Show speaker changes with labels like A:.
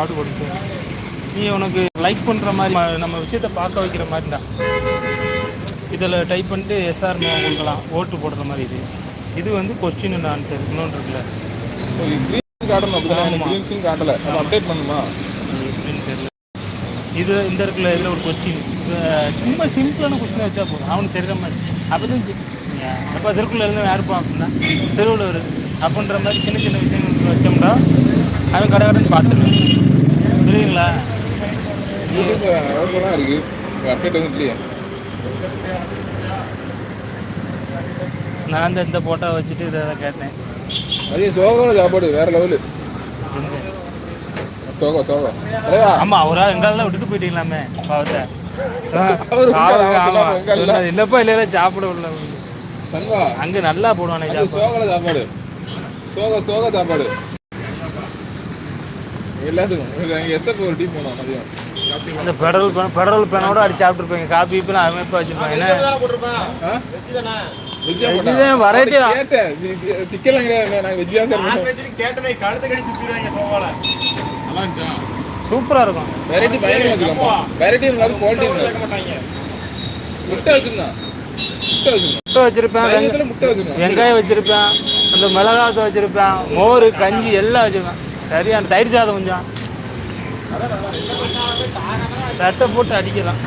A: Order கொடுத்து நீ உனக்கு லைக் பண்ணுற மாதிரி நம்ம விஷயத்தை பார்க்க வைக்கிற மாதிரி தான் இதில் டைப் பண்ணிட்டு எஸ்ஆர் நோ கொடுக்கலாம். ஓட்டு போடுற மாதிரி இது. இது வந்து கொஸ்டின் அண்ட் ஆன்சர் இன்னொன்று இருக்குல்ல.
B: காட்டணும். காட்டல. அப்டேட் பண்ணுமா
A: தெரியல. இது இந்த இருக்குல்ல இதில் ஒரு கொஸ்டின் சும்மா சிம்பிளான கொஸ்டின் வச்சா போதும். அவனுக்கு தெரியுற மாதிரி. அப்போ தான் எப்போ திருக்குள்ள இருந்து யாருப்பா அப்படின்னா திருவள்ளுவர் அப்படின்ற மாதிரி சின்ன சின்ன விஷயங்கள் வச்சோம்னா அவன் கடை கடன் பார்த்துருவேன் புரியுங்களா
B: தான் இருக்கு அப்டேட் வந்து இல்லையா
A: நான் இந்த இந்த போட்டோ வச்சுட்டு இதை அதை கேட்டேன்.
B: அதே சோகம் சாப்பாடு வேற லெவலு? சோகம் சோகம்.
A: ஆமா அவரா எங்காலெல்லாம் விட்டுட்டு போயிட்டீங்களாமே பாவத்தை. இல்லப்பா இல்ல இல்ல சாப்பிட
B: சண்வா
A: அங்க நல்லா போடுவானே
B: அது சோகல சாப்பாடு. சோக சோக சாப்பாடு. எல்லாத்துக்கும். எஸ்எஃப் ஒரு டீம் போனோம் மதியம்.
A: அந்த பெட்ரோல் பேன் பெட்ரோல் பேனோட அடிச்சு சாப்பிட்டுருப்பீங்க. காப்பி இப்போ அமைப்பாக வச்சிருப்பாங்க? தான் தான்.
B: கேட்டேன். சி- சி- சிக்கன்லாம் கிடையாது நாங்கள்
A: இருக்கும்.
B: வெரைட்டி பயங்கரமா வெரைட்டி இருந்தாலும் குவாலிட்டி இருந்தாலும் முட்டை வச்சிருந்தான் முட்டை வச்சிருந்தான்
A: முட்டை வச்சிருப்பேன். வெங்காயம் வச்சிருப்பேன். அந்த மிளகாத்தை வச்சிருப்பேன். மோர் கஞ்சி எல்லாம் வச்சிருப்பேன். சரியான தயிர் சாதம் கொஞ்சம். தட்டை போட்டு அடிக்கலாம்.